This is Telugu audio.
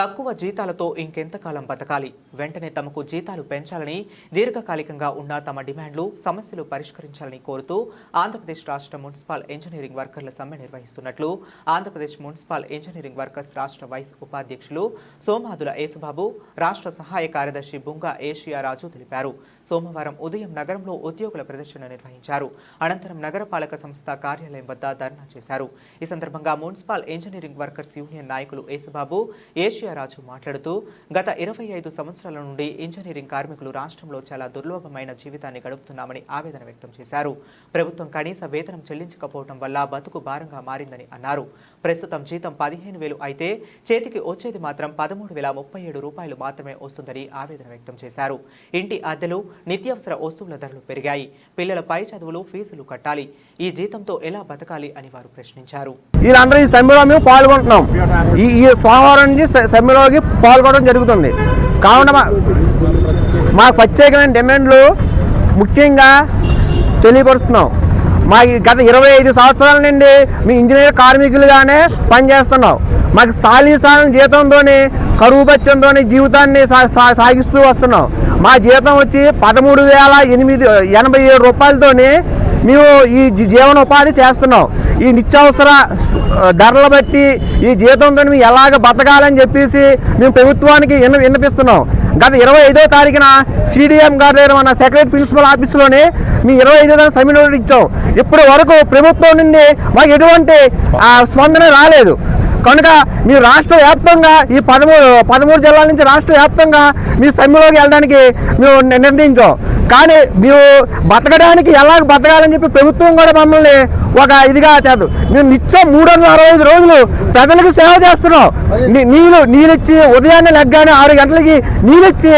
తక్కువ జీతాలతో ఇంకెంతకాలం బతకాలి? వెంటనే తమకు జీతాలు పెంచాలని దీర్ఘకాలికంగా ఉన్న తమ డిమాండ్లు సమస్యలు పరిష్కరించాలని కోరుతూ ఆంధ్రప్రదేశ్ రాష్ట్ర మున్సిపల్ ఇంజనీరింగ్ వర్కర్ల సమ్మె నిర్వహిస్తున్నట్లు ఆంధ్రప్రదేశ్ మున్సిపల్ ఇంజనీరింగ్ వర్కర్స్ రాష్ట్ర వైస్ ఉపాధ్యక్షులు సోమాదుల యేసుబాబు రాష్ట్ర సహాయ కార్యదర్శి బుంగ ఏషియా రాజు తెలిపారు. సోమవారం ఉదయం నగరంలో ఉద్యోగుల ప్రదర్శన నిర్వహించారు. అనంతరం నగరపాలక సంస్థ కార్యాలయం వద్ద ధర్నా చేశారు. ఈ సందర్భంగా మున్సిపల్ ఇంజనీరింగ్ వర్కర్స్ యూనియన్ నాయకులు యేసుబాబు ఏషియా రాజు మాట్లాడుతూ గత ఇరవై ఐదు సంవత్సరాల నుండి ఇంజనీరింగ్ కార్మికులు రాష్ట్రంలో చాలా దుర్లభమైన జీవితాన్ని గడుపుతున్నామని ఆవేదన వ్యక్తం చేశారు. ప్రభుత్వం కనీస వేతనం చెల్లించకపోవడం వల్ల బతుకు భారంగా మారిందని అన్నారు. ప్రస్తుతం జీతం పదిహేను వేలు అయితే చేతికి వచ్చేది మాత్రం పదమూడు వేల ముప్పై ఏడు రూపాయలు మాత్రమే వస్తుందని ఆవేదన వ్యక్తం చేశారు. ఇంటి అద్దెలు నిత్యావసర వస్తువుల ధరలు పెరిగాయి. పిల్లల పై చదువులు ఫీజులు కట్టాలి. ఈ జీతంతో ఎలా బతకాలి అని వారు ప్రశ్నించారు. వీళ్ళందరూ ఈ సమ్మెలో మేము పాల్గొంటున్నాం. ఈ ఈ సోమవారం నుంచి సమ్మెలోకి పాల్గొనడం జరుగుతుంది. కావున మా- ప్రత్యేకమైన డిమాండ్లు ముఖ్యంగా తెలియపరుస్తున్నాం. మా గత ఇరవై ఐదు సంవత్సరాల నుండి మీ ఇంజనీర్ కార్మికులుగానే పనిచేస్తున్నాం. మాకు సాలీసాలం జీతంతోని కరువు బత్యంతో జీవితాన్ని సాగిస్తూ వస్తున్నాం. మా జీతం వచ్చి పదమూడు వేల ఎనిమిది ఎనభై ఏడు రూపాయలతోని మేము ఈ జీవనోపాధి చేస్తున్నాం. ఈ నిత్యావసర ధరలు బట్టి ఈ జీతంతో మేము ఎలాగ బతకాలని చెప్పేసి మేము ప్రభుత్వానికి విన్న విన్నపిస్తున్నాం. గత ఇరవై ఐదో తారీఖున సిడిఎం గారి దగ్గర మన సెక్రటరీ ప్రిన్సిపల్ ఆఫీస్లోనే మీ ఇరవై ఐదో తారీఖు సెమినార్ ఇచ్చాం. ఇప్పటి వరకు ప్రభుత్వం నుండి మాకు ఎటువంటి ఆ, స్పందన రాలేదు. కనుక మీ రాష్ట్ర వ్యాప్తంగా ఈ పదమూడు పదమూడు జిల్లాల నుంచి రాష్ట్ర వ్యాప్తంగా మీ సమ్మెలోకి వెళ్ళడానికి మేము నిర్ణయించాం కానీ మేము బతకడానికి ఎలా బతకాలని చెప్పి ప్రభుత్వం కూడా మమ్మల్ని ఒక ఇదిగా చేద్దాం మేము నిత్యం మూడు వందల అరవై ఐదు రోజులు ప్రజలకు సేవ చేస్తున్నాం. నీ- నీళ్ళు నీళ్ళిచ్చి ఉదయాన్నే లెగ్గానే ఆరు గంటలకి నీళ్ళిచ్చి